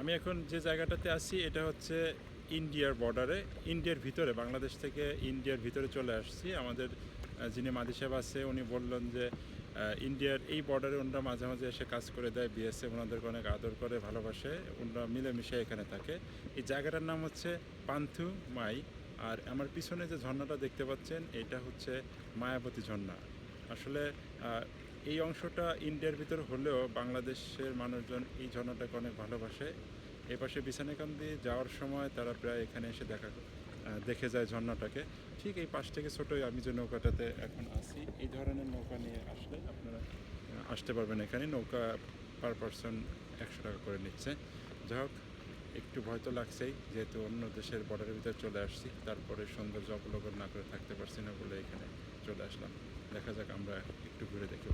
আমি এখন যে জায়গাটাতে আছি, এটা হচ্ছে ইন্ডিয়ার বর্ডারে ইন্ডিয়ার ভিতরে, বাংলাদেশ থেকে ইন্ডিয়ার ভিতরে চলে আসছি। আমাদের যিনি মাদি সাহেব আছে, উনি বললেন যে ইন্ডিয়ার এই বর্ডারে ওনারা মাঝে মাঝে এসে কাজ করে দেয় বিএসএফ ওনাদেরকে অনেক আদর করে, ভালোবাসে। ওনারা মিলেমিশে এখানে থাকে। এই জায়গাটার নাম হচ্ছে পান্থু মাই। আর আমার পিছনে যে ঝর্ণাটা দেখতে পাচ্ছেন, এটা হচ্ছে মায়াবতী ঝর্ণা। আসলে এই অংশটা ইন্ডিয়ার ভিতর হলেও বাংলাদেশের মানুষজন এই ঝর্ণাটাকে অনেক ভালোবাসে। এই পাশে বিছানাকান্দি যাওয়ার সময় তারা প্রায় এখানে এসে দেখা দেখে যায় ঝর্ণাটাকে। ঠিক এই পাশ থেকে ছোটোই আমি যে নৌকাটাতে এখন আছি, এই ধরনের নৌকা নিয়ে আসলে আপনারা আসতে পারবেন এখানে। নৌকা পার পারসন একশো টাকা করে নিচ্ছে। যাই হোক, একটু ভয় তো লাগছেই, যেহেতু অন্য দেশের বর্ডারের ভিতরে চলে আসছি, তারপরে সৌন্দর্য অবলোকন না করে থাকতে পারছি না বলে এখানে চলে আসলাম। দেখা যাক আমরা একটু ঘুরে দেখি।